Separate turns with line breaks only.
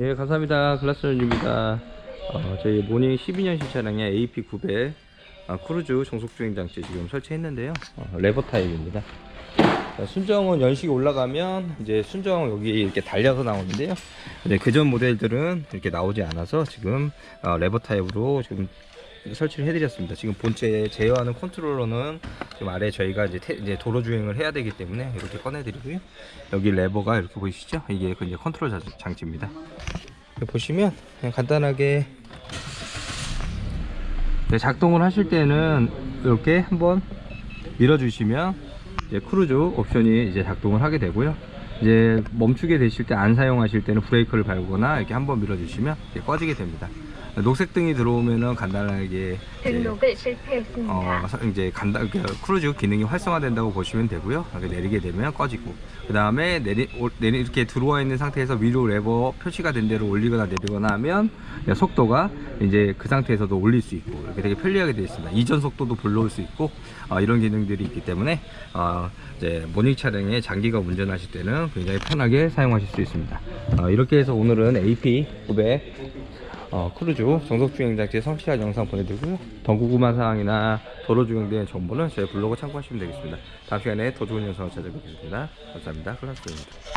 예, 감사합니다. 글라스런입니다. 어, 저희 모닝 12년식 차량의 AP900 아, 크루즈 정속 주행 장치 지금 설치했는데요. 어, 레버 타입입니다. 자, 순정은 연식이 올라가면 이제 순정 여기 이렇게 달려서 나오는데요. 근데 그전 모델들은 이렇게 나오지 않아서 지금 어, 레버 타입으로 지금 설치를 해드렸습니다. 지금 본체 제어하는 컨트롤러는 지금 아래 저희가 이제, 태- 이제 도로 주행을 해야 되기 때문에 이렇게 꺼내드리고요. 여기 레버가 이렇게 보이시죠? 이게 그 이제 컨트롤 자- 장치입니다. 보시면 그냥 간단하게 네, 작동을 하실 때는 이렇게 한번 밀어주시면 이제 크루즈 옵션이 이제 작동을 하게 되고요. 이제 멈추게 되실 때 안 사용하실 때는 브레이크를 밟거나 이렇게 한번 밀어주시면 꺼지게 됩니다. 녹색 등이 들어오면은 간단하게
등록을 실패했습니다.
어, 서- 이제 간다, 그 크루즈 기능이 활성화된다고 보시면 되고요. 이렇게 내리게 되면 꺼지고. 그 다음에 내리, 올- 내리, 이렇게 들어와 있는 상태에서 위로 레버 표시가 된 대로 올리거나 내리거나 하면 속도가 이제 그 상태에서도 올릴 수 있고 되게 편리하게 되어 있습니다. 이전 속도도 불러올 수 있고 어, 이런 기능들이 있기 때문에 어, 이제 모닝 차량에 장기가 운전하실 때는 굉장히 편하게 사용하실 수 있습니다. 어, 이렇게 해서 오늘은 AP 900 어, 크루즈 정속 주행 장치 성실한 영상 보내드리고요. 더 궁금한 사항이나 도로 주행 대한 정보는 저희 블로그 참고하시면 되겠습니다. 다음 시간에 더 좋은 영상을 찾아뵙겠습니다. 감사합니다. 클라스입니다.